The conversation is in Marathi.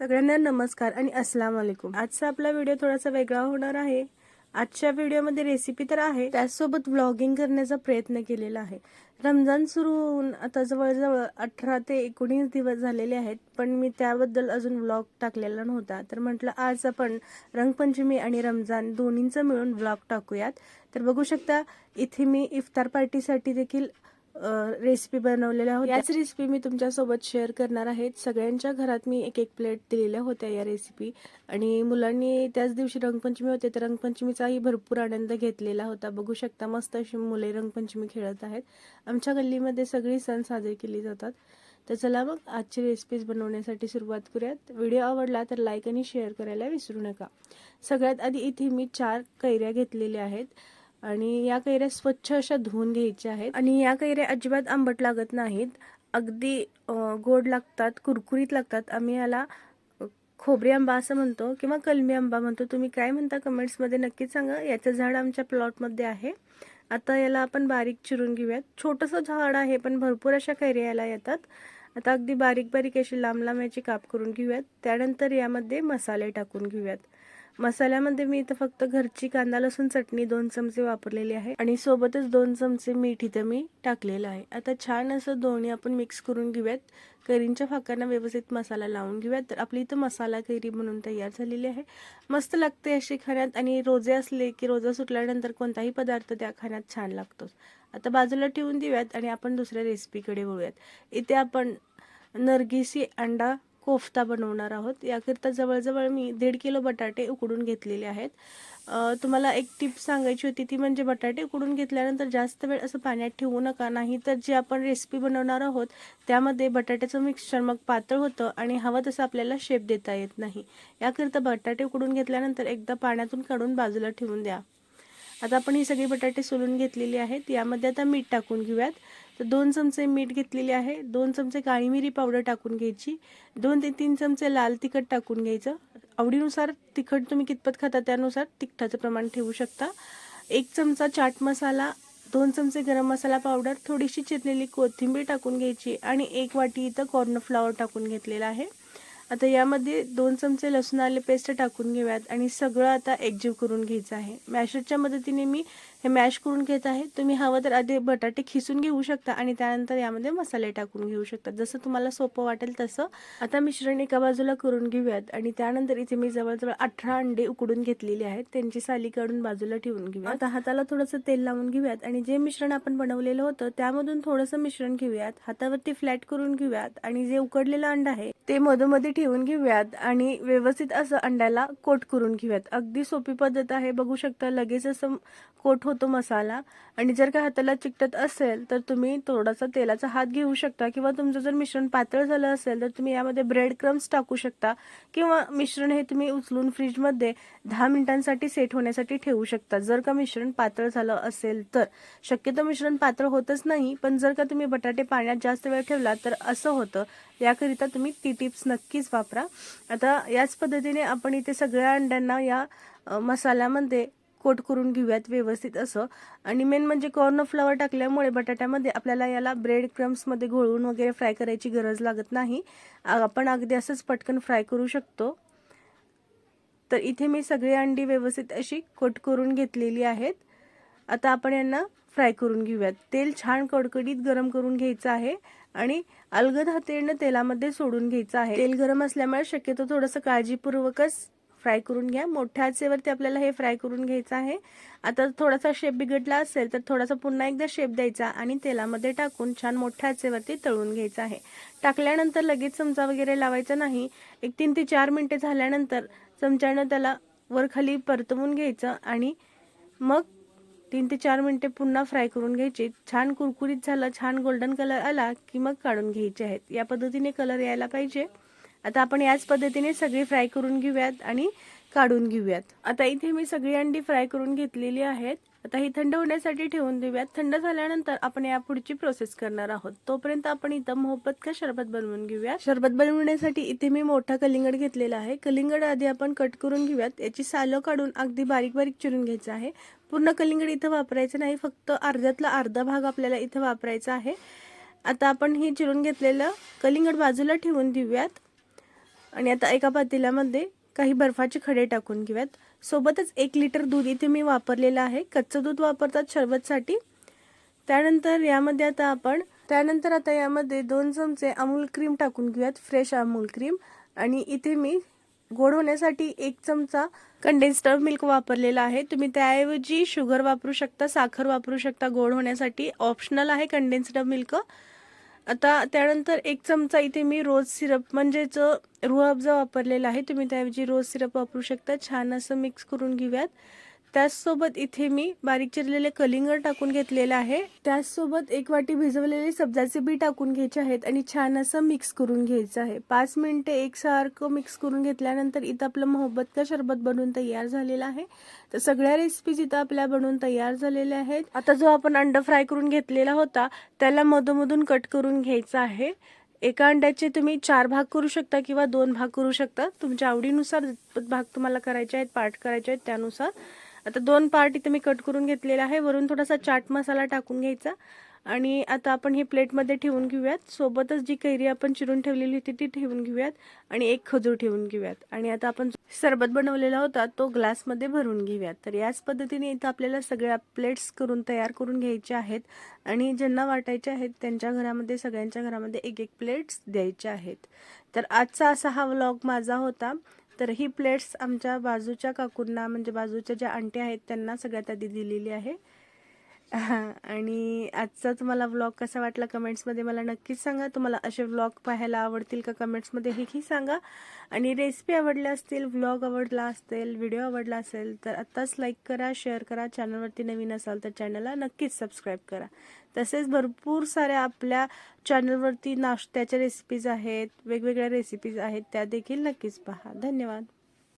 सगळ्यांना नमस्कार आणि अस्सलाम वालेकुम. आजचा आपला व्हिडिओ थोडासा वेगळा होणार आहे. आजच्या व्हिडिओमध्ये रेसिपी तर आहे. त्याचसोबत व्लॉगिंग करण्याचा प्रयत्न केलेला आहे. रमजान सुरू होऊन आता जवळजवळ अठरा ते एकोणीस दिवस झालेले आहेत पण मी त्याबद्दल अजून व्लॉग टाकलेला नव्हता. तर म्हटलं आज आपण रंगपंचमी आणि रमजान दोन्हींचं मिळून व्लॉग टाकूयात. तर बघू शकता इथे मी इफ्तार पार्टीसाठी देखील रेसिपी बनवलेल्या होत्या. याच रेसिपी मी तुमच्यासोबत शेअर करणार आहे सगळ्यांच्या घरात मी एक एक प्लेट दिलेल्या होत्या या रेसिपी आणि मुलांनी त्याच दिवशी रंगपंचमी होते तर रंगपंचमीचाही भरपूर आनंद घेतलेला होता. बघू शकता मस्त अशी मुले रंगपंचमी खेळत आहेत. आमच्या गल्लीमध्ये सगळी सण साजरे केले जातात. तर चला मग आजची रेसिपीज बनवण्यासाठी सुरुवात करूयात. व्हिडिओ आवडला तर लाईक आणि शेअर करायला विसरू नका. सगळ्यात आधी इथे मी चार कैऱ्या घेतलेल्या आहेत. आणि या कैऱ्या स्वच्छ अशा धुवून घ्यायच्या आहेत. आणि या कैऱ्या अजिबात आंबट लागत नाहीत. अगदी गोड लागतात कुरकुरीत लागतात. आम्ही याला खोबरी आंबा असं म्हणतो किंवा कलमी आंबा म्हणतो. तुम्ही काय म्हणता कमेंट्समध्ये नक्कीच सांगा. याचं झाड आमच्या प्लॉटमध्ये आहे. आता याला आपण बारीक चिरून घेऊयात. छोटंसं झाड आहे पण भरपूर अशा कैऱ्या याला येतात. आता अगदी बारीक बारीक अशी लांब लांब याची काप करून घेऊयात. त्यानंतर यामध्ये मसाले टाकून घेऊयात. मसाल्यामध्ये मी इथं फक्त घरची कांदा लसूण चटणी दोन चमचे वापरलेली आहे. आणि सोबतच दोन चमचे मीठ इथं मी टाकलेलं आहे. आता छान असं दोन्ही आपण मिक्स करून घेऊयात. कैरींच्या फाकांना व्यवस्थित मसाला लावून घेऊयात. तर आपली इथं मसाला कैरी म्हणून तयार झालेली आहे. मस्त लागते अशी खाण्यात आणि रोजे असले की रोजा सुटल्यानंतर कोणताही पदार्थ त्या खाण्यात छान लागतोच आता बाजूला ठेवून देऊयात आणि आपण दुसऱ्या रेसिपीकडे वळूयात. इथे आपण नरगिसी अंडा कोफ्ता बनवणार आहोत. याकरिता जवळजवळ मी दीड किलो बटाटे उकडून घेतलेले आहेत. तुम्हाला एक टिप सांगायची होती ती म्हणजे बटाटे उकडून घेतल्यानंतर जास्त वेळ असं पाण्यात ठेवू नका. नाही तर जे आपण रेसिपी बनवणार आहोत त्यामध्ये बटाट्याचं मिक्सचर मग पातळ होतं आणि हवं तसं आपल्याला शेप देता येत नाही. याकरिता बटाटे उकडून घेतल्यानंतर एकदा पाण्यातून काढून बाजूला ठेवून द्या. आता आपण ही सगळी बटाटे सोलून घेतलेली आहेत. यामध्ये आता मीठ टाकून घेऊयात. तर दोन चमचे मीठ घेतलेले आहे. दोन चमचे काळी मिरी पावडर टाकून घ्यायची. दोन ते तीन चमचे लाल तिखट टाकून घ्यायचं. आवडीनुसार तिखट तुम्ही कितपत खाता त्यानुसार तिखटाचं प्रमाण ठेवू शकता. एक चमचा चाट मसाला दोन चमचे गरम मसाला पावडर थोडीशी चिरलेली कोथिंबीर टाकून घ्यायची आणि एक वाटी इथं कॉर्नफ्लॉवर टाकून घेतलेला आहे. आता यामध्ये दोन चमचे लसूण आले पेस्ट टाकून घेऊयात आणि सगळं आता एकजीव करून घ्यायचं आहे. मॅशरच्या मदतीने मी हे मॅश करून घेत आहे. तुम्ही हवं तर आधी बटाटे खिसून घेऊ शकता आणि त्यानंतर यामध्ये मसाले टाकून घेऊ शकता. जसं तुम्हाला सोपं वाटेल तसं. आता मिश्रण एका बाजूला करून घेऊयात आणि त्यानंतर इथे मी जवळजवळ अठरा अंडे उकडून घेतलेली आहेत. त्यांची साली काढून बाजूला ठेवून घेऊयात. आता हाताला थोडंसं तेल लावून घेऊयात आणि जे मिश्रण आपण बनवलेलं होतं त्यामधून थोडंसं मिश्रण घेऊयात. हातावरती फ्लॅट करून घेऊयात आणि जे उकडलेलं अंड आहे ते मधोमध्ये ठेवून घेऊयात आणि व्यवस्थित असं अंड्याला कोट करून घेऊयात. अगदी सोपी पद्धत आहे. बघू शकता लगेच असं कोट होतो मसाला. आणि जर का हाताला चिकटत असेल तर तुम्ही थोडासा तेलाचा हात घेऊ शकता किंवा तुमचं जर मिश्रण पातळ झालं असेल तर तुम्ही यामध्ये ब्रेड क्रम्स टाकू शकता किंवा मिश्रण हे तुम्ही उचलून फ्रीजमध्ये दहा मिनिटांसाठी सेट होण्यासाठी ठेवू शकता. जर का मिश्रण पातळ झालं असेल तर. शक्यतो मिश्रण पातळ होतच नाही पण जर का तुम्ही बटाटे पाण्यात जास्त वेळ ठेवला तर असं होतं. याकरिता तुम्ही ती टिप्स नक्कीच वापरा. आता याच पद्धतीने आपण इथे सगळ्या अंड्यांना या मसाल्यामध्ये कोट करून घेऊयात व्यवस्थित असं. आणि मेन म्हणजे कॉर्नफ्लावर टाकल्यामुळे बटाट्यामध्ये आपल्याला याला ब्रेड क्रम्समध्ये घोळून वगैरे फ्राय करायची गरज लागत नाही. आपण अगदी असंच पटकन फ्राय करू शकतो. तर इथे मी सगळी अंडी व्यवस्थित अशी कोट करून घेतलेली आहेत. आता आपण यांना फ्राय करून घेऊयात. तेल छान कडकडीत गरम करून घ्यायचं आहे आणि अलगद हातेनं तेलामध्ये सोडून घ्यायचं आहे. तेल गरम असल्यामुळे शक्यतो थोडंसं काळजीपूर्वकच फ्राय करून घ्या. मोठ्या आचेवरती आपल्याला हे फ्राय करून घ्यायचं आहे. आता थोडासा शेप बिघडला असेल तर थोडासा पुन्हा एकदा शेप द्यायचा आणि तेलामध्ये टाकून छान मोठ्या आचेवरती तळून घ्यायचं आहे. टाकल्यानंतर लगेच चमचा वगैरे लावायचा नाही. एक तीन ते चार मिनटे झाल्यानंतर चमच्यानं त्याला वर खाली परतवून घ्यायचं आणि मग तीन ते चार मिनटे पुन्हा फ्राय करून घ्यायचे. छान कुरकुरीत झालं छान गोल्डन कलर आला की मग काढून घ्यायचे आहेत. या पद्धतीने कलर यायला पाहिजे. आता आपण याच पद्धतीने सगळी फ्राय करून घेऊयात आणि काढून घेऊयात. आता इथे मी सगळी अंडी फ्राय करून घेतलेली आहेत. आता ही थंड होण्यासाठी ठेवून देऊयात. थंड झाल्यानंतर आपण या पुढची प्रोसेस करणार आहोत. तोपर्यंत आपण इथं मोहब्बत का शरबत बनवून घेऊया शरबत बनवण्यासाठी इथे मी मोठा कलिंगड घेतलेला आहे. कलिंगड आधी आपण कट करून घेऊयात. याची सालं काढून अगदी बारीक बारीक चिरून घ्यायचं आहे. पूर्ण कलिंगड इथं वापरायचं नाही. फक्त अर्ध्यातला अर्धा भाग आपल्याला इथं वापरायचा आहे. आता आपण हे चिरून घेतलेलं कलिंगड बाजूला ठेवून देऊयात. आणि आता एका पातेल्यामध्ये काही बर्फाचे खडे टाकून घेऊयात. सोबतच एक लिटर दूध इथे मी वापरलेलं आहे. कच्चं दूध वापरतात शरबतसाठी. त्यानंतर यामध्ये आता आपण त्यानंतर आता यामध्ये दोन चमचे अमूल क्रीम टाकून घेऊयात फ्रेश अमूल क्रीम. आणि इथे मी गोड होण्यासाठी एक चमचा कंडेन्स्ड मिल्क वापरलेला आहे. तुम्ही त्याऐवजी शुगर वापरू शकता साखर वापरू शकता. गोड होण्यासाठी ऑप्शनल आहे कंडेन्स्ड मिल्क आता त्यानंतर एक चमचा इथे मी रोज सिरप म्हणजेच रुअबजा वापरलेला आहे. तुम्ही त्याऐवजी रोज सिरप वापरू शकता. छान असं मिक्स करून घेऊयात. त्याचसोबत इथे मी बारीक चिरलेले कलिंगड टाकून घेतलेलं आहे. त्याचसोबत एक वाटी भिजवलेले सब्जाचे बी टाकून घ्यायचे आहेत आणि छान असं मिक्स करून घ्यायचं आहे. पाच मिनिटे एकसारखं मिक्स करून घेतल्यानंतर इथं आपलं मोहब्बत का शरबत बनवून तयार झालेलं आहे. तर सगळ्या रेसिपीज इथं आपल्या बनवून तयार झालेल्या आहेत. आता जो आपण अंड फ्राय करून घेतलेला होता त्याला मधोमधून कट करून घ्यायचा आहे. एका अंड्याचे तुम्ही चार भाग करू शकता किंवा दोन भाग करू शकता. तुमच्या आवडीनुसार भाग तुम्हाला करायचे आहेत पाठ करायचे आहेत त्यानुसार आता दोन पार्ट इथे मी कट करून घेतलेला आहे. वरून थोडासा चाट मसाला टाकून घ्यायचा. आणि आता आपण हे प्लेटमध्ये ठेवून घेऊयात. सोबतच जी कैरी आपण चिरून ठेवलेली होती ती ठेवून घेऊयात. आणि एक खजूर ठेवून घेऊयात. आणि आता आपण सरबत बनवलेला होता तो ग्लासमध्ये भरून घेऊयात. तर याच पद्धतीने इथं आपल्याला सगळ्या प्लेट्स करून तयार करून घ्यायच्या आहेत. आणि ज्यांना वाटायचे आहेत त्यांच्या घरामध्ये सगळ्यांच्या घरामध्ये एक एक प्लेट्स द्यायच्या आहेत. तर आजचा असा हा व्लॉग माझा होता. तर ही प्लेट्स आमच्या बाजूच्या काकूंना म्हणजे बाजूच्या ज्या आंट्या आहेत त्यांना सगळ्यात आधी दिलेली आहे. आणि आजचा तुम्हाला व्लॉग कसा वाटला कमेंट्समध्ये मला नक्कीच सांगा. तुम्हाला असे व्लॉग पाहायला आवडतील का कमेंट्समध्ये हेही सांगा. आणि रेसिपी आवडल्या असतील व्लॉग आवडला असेल व्हिडिओ आवडला असेल तर आत्ताच लाईक करा शेअर करा. चॅनलवरती नवीन असाल तर चॅनलला नक्कीच सबस्क्राईब करा. तसेच भरपूर साऱ्या आपल्या चॅनलवरती नाश्त्याच्या रेसिपीज आहेत वेगवेगळ्या रेसिपीज आहेत त्या देखील नक्कीच पहा. धन्यवाद.